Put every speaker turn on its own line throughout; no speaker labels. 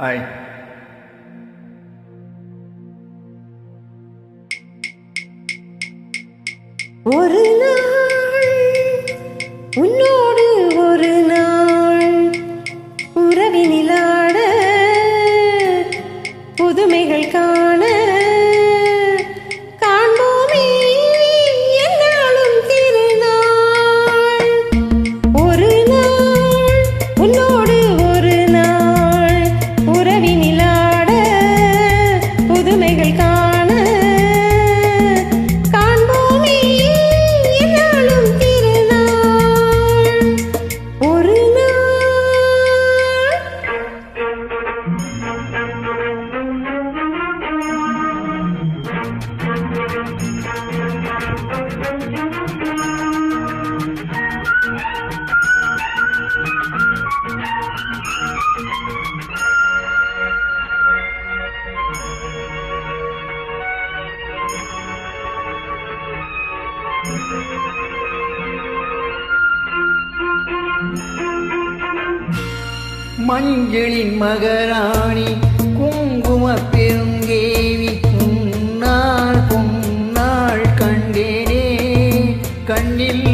Hi
ஒரு நாள் உன்னோடு ஒரு நாள் உறவினிலாட புதுமைகள் காண
மஞ்சளின் மகராணி குங்கும பெருங்கேவி உன்னால் பொன்னால் கண்டேனே கண்ணில்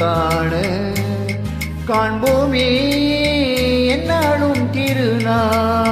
காண காண்போமே என்னாலும் திருநாள்.